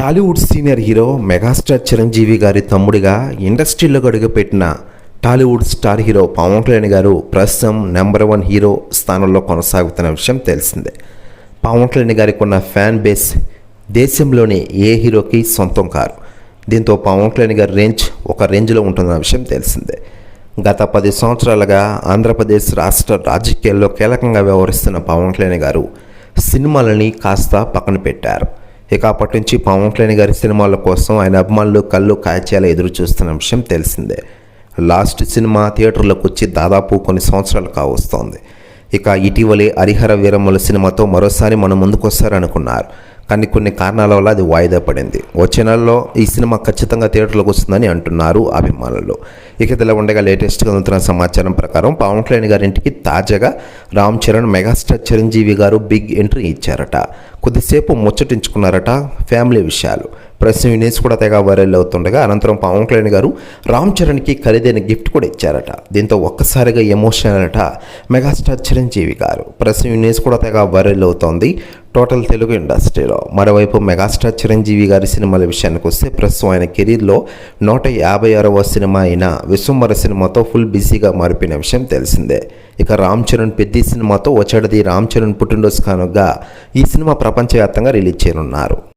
Tollywood senior hero megastar Chiranjeevi గారి తమ్ముడిగా ఇండస్ట్రీలోకి అడుగుపెట్టిన Tollywood star hero Pawan Kalyan garu ప్రస్తుతం నెంబర్ వన్ హీరో స్థానంలో కొనసాగుతున్న విషయం తెలిసిందే. పవన్ కళ్యాణ్ గారికి ఉన్న ఫ్యాన్ బేస్ దేశంలోని ఏ హీరోకి సొంతం కారు. దీంతో పవన్ కళ్యాణ్ గారి రేంజ్ ఒక రేంజ్లో ఉంటుందన్న విషయం తెలిసిందే. గత పది సంవత్సరాలుగా ఆంధ్రప్రదేశ్ రాష్ట్ర రాజకీయాల్లో కీలకంగా వ్యవహరిస్తున్న పవన్ కళ్యాణ్ గారు సినిమాలని కాస్త పక్కన పెట్టారు. ఇక అప్పటి నుంచి పవన్ కళ్యాణ్ గారి సినిమాల కోసం ఆయన అభిమానులు కళ్ళు కాచేలా ఎదురు చూస్తున్న విషయం తెలిసిందే. లాస్ట్ సినిమా థియేటర్లకు వచ్చి దాదాపు కొన్ని సంవత్సరాలు కావస్తోంది. ఇక ఇటీవలే హరిహర వీరమ్మల సినిమాతో మరోసారి మన ముందుకొస్తారనుకున్నారు. కానీ కొన్ని కారణాల వల్ల అది వాయిదా పడింది. వచ్చే నెలలో ఈ సినిమా ఖచ్చితంగా థియేటర్లకు వస్తుందని అంటున్నారు అభిమానులు. ఇక ఇదిలా ఉండగా లేటెస్ట్గా అందుతున్న సమాచారం ప్రకారం పవన్ కళ్యాణ్ గారింటికి తాజాగా రామ్ చరణ్ మెగాస్టార్ చిరంజీవి గారు బిగ్ ఎంట్రీ ఇచ్చారట. కొద్దిసేపు ముచ్చటించుకున్నారట ఫ్యామిలీ విషయాలు. ప్రెస్ ఈ కూడా తెగ వైరల్ అవుతుండగా అనంతరం పవన్ కళ్యాణ్ గారు రామ్ చరణ్కి ఖరీదైన గిఫ్ట్ కూడా ఇచ్చారట. దీంతో ఒక్కసారిగా ఎమోషనల్ అట మెగాస్టార్ చిరంజీవి గారు. ప్రెస్ ఈ కూడా తెగ వైరల్ అవుతోంది టోటల్ తెలుగు ఇండస్ట్రీలో. మరోవైపు మెగాస్టార్ చిరంజీవి గారి సినిమాల విషయానికి వస్తే ప్రస్తుతం ఆయన కెరీర్లో నూట యాభై ఆరవ సినిమా అయిన విశ్వంబర సినిమాతో ఫుల్ బిజీగా మారిపోయిన విషయం తెలిసిందే. ఇక రామ్ చరణ్ పెద్ద సినిమాతో వచ్చేటది రామ్ చరణ్ పుట్టినరోజు కానుగా ఈ సినిమా ప్రపంచవ్యాప్తంగా రిలీజ్ చేయనున్నారు.